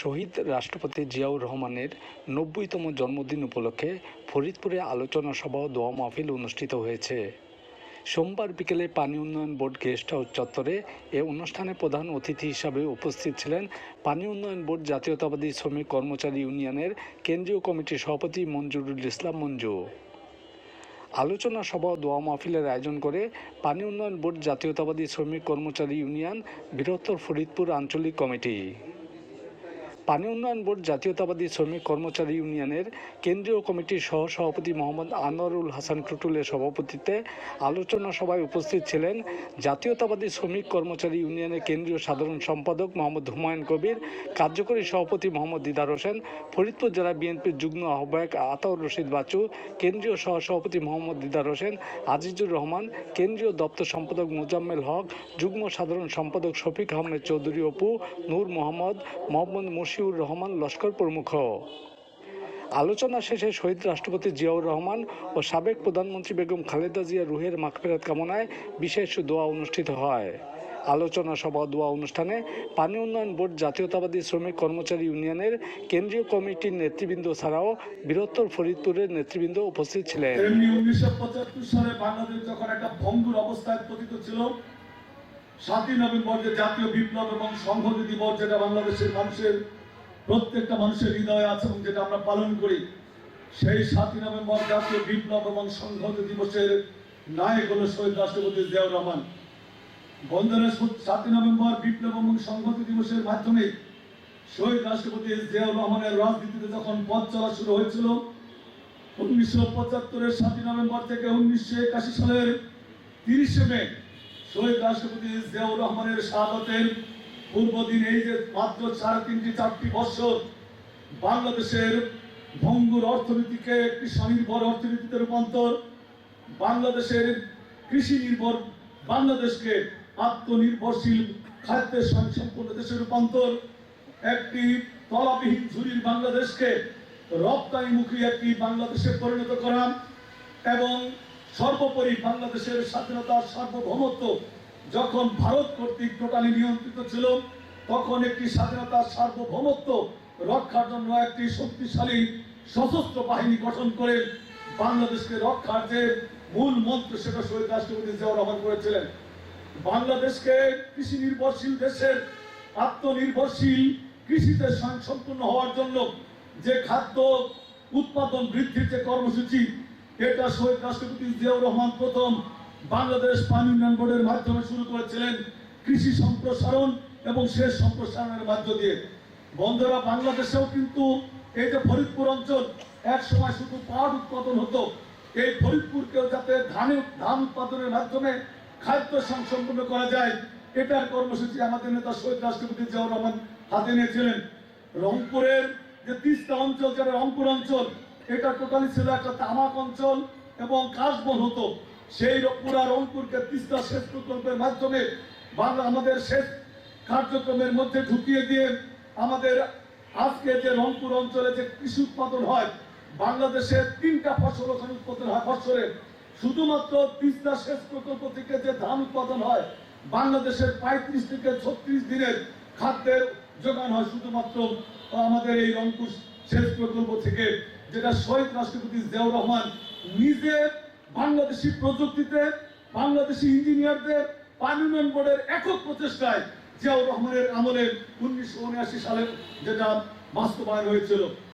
শহীদ রাষ্ট্রপতি জিয়াউর রহমানের নব্বইতম জন্মদিন উপলক্ষে ফরিদপুরে আলোচনা সভা ও দোয়া মাহফিল অনুষ্ঠিত হয়েছে। সোমবার বিকেলে পানি উন্নয়ন বোর্ড গেস্ট হাউস চত্বরে এ অনুষ্ঠানে প্রধান অতিথি হিসাবে উপস্থিত ছিলেন পানি উন্নয়ন বোর্ড জাতীয়তাবাদী শ্রমিক কর্মচারী ইউনিয়নের কেন্দ্রীয় কমিটির সভাপতি মঞ্জুরুল ইসলাম মঞ্জু। আলোচনা সভা দোয়া মাহফিলের আয়োজন করে পানি উন্নয়ন বোর্ড জাতীয়তাবাদী শ্রমিক কর্মচারী ইউনিয়ন বৃহত্তর ফরিদপুর আঞ্চলিক কমিটি। পানি উন্নয়ন বোর্ড জাতীয়তাবাদী শ্রমিক কর্মচারী ইউনিয়নের কেন্দ্রীয় কমিটির সহ সভাপতি মোহাম্মদ আনোয়ারুল হাসান টুটুলের সভাপতিত্বে আলোচনা সভায় উপস্থিত ছিলেন জাতীয়তাবাদী শ্রমিক কর্মচারী ইউনিয়নের কেন্দ্রীয় সাধারণ সম্পাদক মোহাম্মদ হুমায়ুন কবির, কার্যকরী সভাপতি মোহাম্মদ দিদার হোসেন, ফরিদপুর জেলা বিএনপির যুগ্ম আহ্বায়ক আতাউর রশিদ বাচু কেন্দ্রীয় সহ সভাপতি মোহাম্মদ দিদার হোসেন, আজিজুর রহমান, কেন্দ্রীয় দপ্তর সম্পাদক মোজাম্মেল হক, যুগ্ম সাধারণ সম্পাদক শফিক আহমেদ চৌধুরী অপু, নূর মোহাম্মদ মোহাম্মদ মশিউর রহমান লস্কর প্রমুখ। আলোচনা শেষে শহীদ রাষ্ট্রপতি জিয়াউর রহমান ও সাবেক প্রধানমন্ত্রী বেগম খালেদা জিয়া রুহের মাগফিরাত কামনায় বিশেষ দোয়া অনুষ্ঠিত হয়। আলোচনা সভা দোয়া অনুষ্ঠানে পানি উন্নয়ন বোর্ড জাতীয়তাবাদী শ্রমিক কর্মচারী ইউনিয়নের কেন্দ্রীয় কমিটির নেতৃবৃন্দ ছাড়াও বৃহত্তর ফরিদপুরের নেতৃবৃন্দ উপস্থিত ছিলেন। সালে বাংলাদেশ যখন একটা ভঙ্গুর অবস্থায় পতিত ছিল সাতই নভেম্বর যে জাতীয় বিপ্লব এবং সংহতি দিবস যেটা বাংলাদেশের মানুষের প্রত্যেকটা মানুষের হৃদয়ে আছে এবং যেটা আমরা পালন করি, সেই সাতই নভেম্বর জাতীয় বিপ্লব এবং সংহতি দিবসের নায়ক হলো শহীদ রাষ্ট্রপতি জিয়াউর রহমান। বন্ধুরা, সাতই নভেম্বর বিপ্লব এবং সংহতি দিবসের মাধ্যমে শহীদ রাষ্ট্রপতি জিয়াউর রহমানের রাজনীতিতে যখন পথ চলা শুরু হয়েছিল, উনিশশো পঁচাত্তরের সাতই নভেম্বর থেকে উনিশশো একাশি সালের তিরিশে মে শহীদ রাষ্ট্রপতি জিয়াউর রহমানের শাহাদতের পূর্বদিন এই যে মাত্র সাড়ে তিনটি চারটি বছর বাংলাদেশের ভঙ্গুর অর্থনীতিকে একটি স্বনির্ভর অর্থনীতিতে রূপান্তর, বাংলাদেশের কৃষি নির্ভর, বাংলাদেশকে আত্মনির্ভরশীল খাদ্যের স্বয়ংসম্পূর্ণ দেশে রূপান্তর, একটি তলাবিহীন ঝুড়ির বাংলাদেশকে রপ্তানিমুখী একটি বাংলাদেশে পরিণত করা এবং সর্বোপরি বাংলাদেশের স্বাধীনতার সার্বভৌমত্ব যখন ভারত কর্তৃক টোটালি নিয়ন্ত্রিত ছিল, তখন একটি স্বাধীনতার সার্বভৌমত্ব রক্ষার জন্য একটি শক্তিশালী সশস্ত্র বাহিনী গঠন করে বাংলাদেশকে রক্ষার যে মূল মন্ত্র সেটা শহীদ রাষ্ট্রপতি জিয়াউর রহমান করেছিলেন। বাংলাদেশকে কৃষি নির্ভরশীল দেশের আত্মনির্ভরশীল কৃষিতে সম্পূর্ণ হওয়ার জন্য যে খাদ্য উৎপাদন বৃদ্ধির যে কর্মসূচি, এটা শহীদ রাষ্ট্রপতি জিয়াউর রহমান প্রথম বাংলাদেশ পানি উন্নয়ন বোর্ডের মাধ্যমে শুরু করেছিলেন কৃষি সম্প্রসারণ এবং শেষ সম্প্রসারণের মাধ্য দিয়ে। বন্ধুরা, বাংলাদেশেও কিন্তু এই যে ফরিদপুর অঞ্চল, এক সময় শুধু পাট উৎপাদন হতো। এই ফরিদপুরকেও যাতে ধান ধান উৎপাদনের মাধ্যমে খাদ্য সংসম্পন্ন করা যায়, এটার কর্মসূচি আমাদের নেতা শহীদ রাষ্ট্রপতি জিয়াউর রহমান হাতে নিয়েছিলেন। রংপুরের যে তিস্তা অঞ্চল, যেটা রংপুর অঞ্চল, এটা টোটালি ছিল একটা তামাক অঞ্চল এবং কাশবন হতো। সেই পুরা রংপুরকে তিস্তা সেচ প্রকল্পের মাধ্যমে আমাদের সেচ কার্যক্রমের মধ্যে ঢুকিয়ে দিয়ে আমাদের আজকে যে রংপুর অঞ্চলে যে কৃষি উৎপাদন হয় বাংলাদেশের তিনটা ফসল ওখানে উৎপাদন হয় বছরে শুধুমাত্র তিস্তা সেচ প্রকল্প থেকে যে ধান উৎপাদন হয়, বাংলাদেশের পঁয়ত্রিশ থেকে ছত্রিশ দিনের খাদ্যের যোগান হয় শুধুমাত্র আমাদের এই রংপুর সেচ প্রকল্প থেকে, যেটা শহীদ রাষ্ট্রপতি জিয়াউর রহমান নিজে বাংলাদেশি প্রযুক্তিতে, বাংলাদেশি ইঞ্জিনিয়ারদের পানি বোর্ডের একক প্রচেষ্টায় জিয়াউর রহমানের আমলে উনিশশো উনআশি সালে যেটা বাস্তবায়ন হয়েছিল।